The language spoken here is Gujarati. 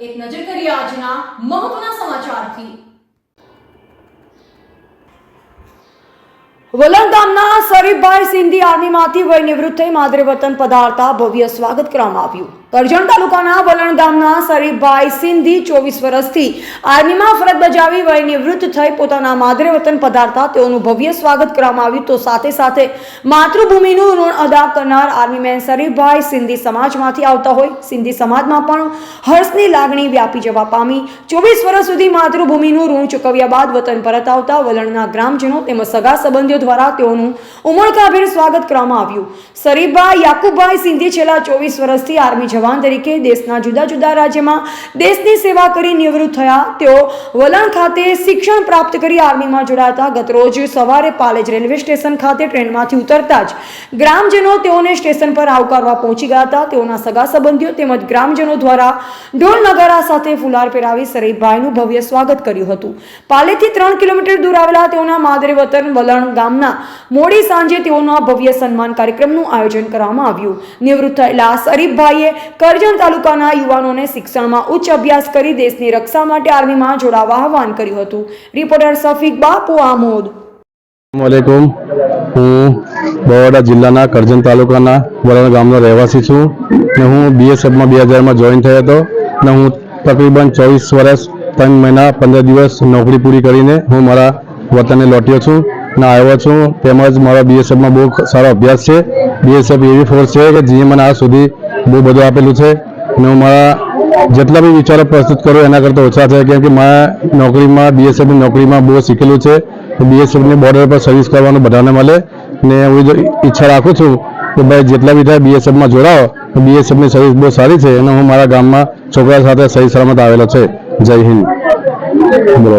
એક નજર કરીએ આજના મહત્વના સમાચારથી. વલણ ગામના શરીફભાઈ સિંધી આર્મીમાંથી વય નિવૃત્ત થઈ માદરે વતન પધારતા ભવ્ય સ્વાગત કરવામાં આવ્યું. કરજણ તાલુકાના વલણ ગામના શરીફભાઈ સિંધી ચોવીસ વર્ષથી આર્મીમાં ફરજ બજાવી વય નિવૃત્ત થઈ પોતાના માદરે વતન પધારતા તેઓનું ભવ્ય સ્વાગત કરવામાં આવ્યું. તો સાથે સાથે માતૃભૂમિનું ઋણ અદા કરનાર આર્મીમેન શરીફભાઈ સિંધી સમાજમાંથી આવતા હોય. સિંધી સમાજમાં પણ હર્ષની લાગણી વ્યાપી જવા પામી. ચોવીસ વર્ષ સુધી માતૃભૂમિનું ઋણ ચૂકવ્યા બાદ વતન પરત આવતા વલણના ગ્રામજનો તેમજ સગા સંબંધીઓ દ્વારા તેઓનું ઉમળકાભેર સ્વાગત કરવામાં આવ્યું. શરીફભાઈ યાકુબભાઈ સિંધી છેલ્લા ચોવીસ વર્ષથી આર્મી જવાન તરીકે દેશના જુદા જુદા રાજ્યમાં દેશની સેવા કરી નિવૃત્ત થયા. તેઓ વલણ ખાતે શિક્ષણ પ્રાપ્ત કરી આર્મીમાં જોડાતા ગતરોજ સવારે પાલેજ રેલવે સ્ટેશન ખાતે ટ્રેનમાંથી ઉતરતા જ ગ્રામજનો તેઓને સ્ટેશન પર આવકારવા પહોંચી ગયા હતા. તેઓના સગા સંબંધીઓ તેમજ ગ્રામજનો દ્વારા ઢોલ નગારા સાથે ફુલાર પહેરાવી શરીફભાઈનું ભવ્ય સ્વાગત કર્યું હતું. પાલેથી ત્રણ કિલોમીટર દૂર આવેલા તેઓના માદરે વતન વલણ ગામના મોડી સાંજે તેઓના ભવ્ય સન્માન કાર્યક્રમનું આયોજન કરવામાં આવ્યું. નિવૃત્ત થયેલા શરીફભાઈએ કરજણ તાલુકાના યુવાનોને શિક્ષણમાં ઉચ્ચ અભ્યાસ કરી દેશની રક્ષા માટે આર્મીમાં જોડાવા આહવાન કર્યું હતું. રિપોર્ટર સફીક બાપુ આમોદ. વાલેકુમ હું બરોડા જિલ્લાના કરજણ તાલુકાના બરોડા ગામનો રહેવાસી છું ને હું બીએસએફમાં બે હજારમાં જોઈન થયો હતો ને હું તકરીબન ચોવીસ વર્ષ ત્રણ મહિના પંદર દિવસ નોકરી પૂરી કરીને હું મારા વતને લોટ્યો છું. ને આવ્યો છું. તેમજ મારા બીએસએફમાં બહુ સારો અભ્યાસ છે. બીએસએફ એવી ફોર્સ છે કે જે મને આ સુધી બહુ બધું આપેલું છે. ને હું મારા જેટલા બી વિચારો પ્રસ્તુત કરું એના કરતાં ઓછા છે, કેમ કે મારા નોકરીમાં બીએસએફની નોકરીમાં બહુ શીખેલું છે. બીએસએફની બોર્ડર પર સર્વિસ કરવાનું બધાને મળે. ને હું ઈચ્છા રાખું છું કે ભાઈ જેટલા બી થાય બીએસએફમાં જોડાઓ. બીએસએફની સર્વિસ બહુ સારી છે અને હું મારા ગામમાં છોકરા સાથે સહી સલામત આવેલો છે. જય હિન્દ. બોલો